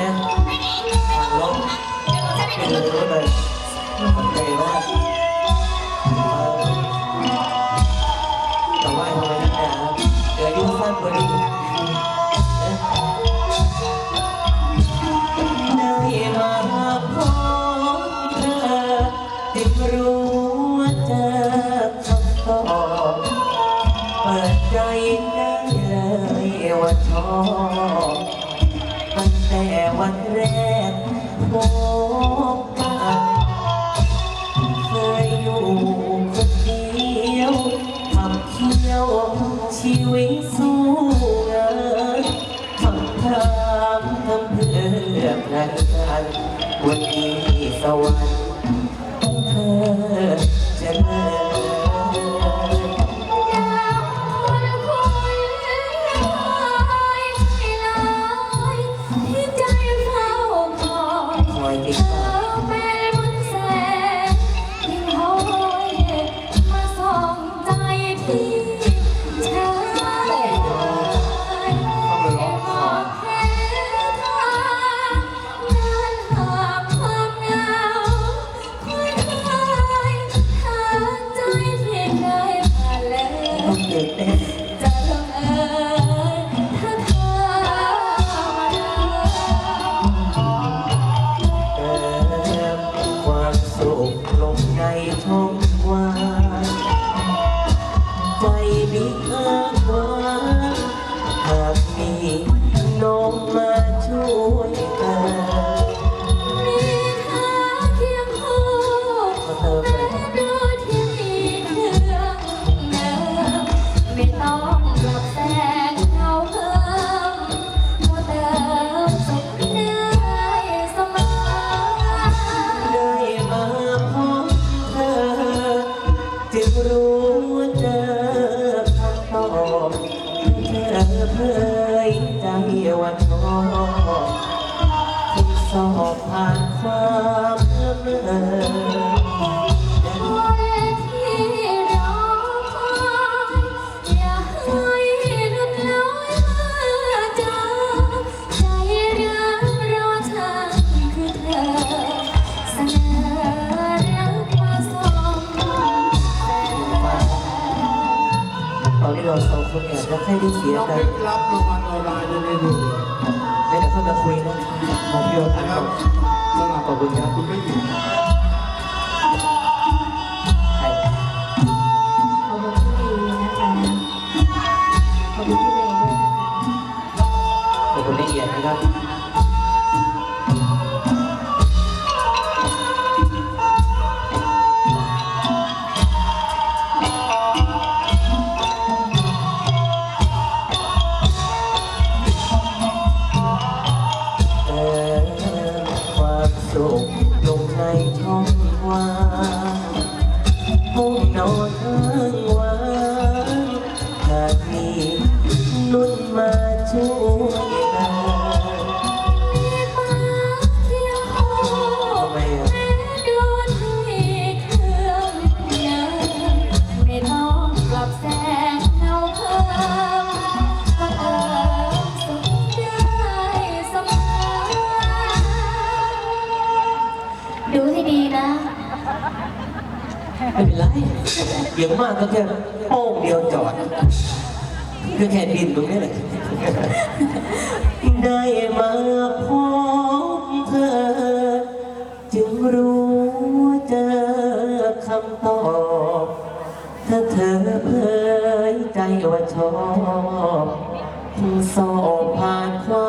นะขับรถเป็นรถไปยมันเร็วมากแต่ว่าทำไมนักหนาเดี๋ว่งสั้นกว่านี้ใจได้เลยว่าชอบ แต่วันแรกพบกันเคยอยู่คนเดียวทำเที่ยวชีวิตสู้งินทำทางทำเพื่อใครกันวันนี้สวรรค์ของเธอ ต้ อเสนอรักมาส่งแต่ตอนที่เราสองคนเนี่ยเราแค่ได้เสียน้องกัเพนชรรับรางวัลออนไลน์ได้ดูไม่ได้เข้ามาคุยนะของพี่โอนะตันครับ สำหรับขอบคุณครับคุณไม่อยู่ใครขอบคุณพี่ลีนะคะขอบคุณพี่เลด้วยนะคะขอบคุณละเอียดนะครับ ไม่เป็นไรอย่างมากก็แค่โป้งเดียวจอดก็แค่ดินตรงนี้แหละได้มาพบเธอ จึงรู้ว่าเจอคำตอบถ้าเธอเผยใจว่าชอบสอบผ่านควา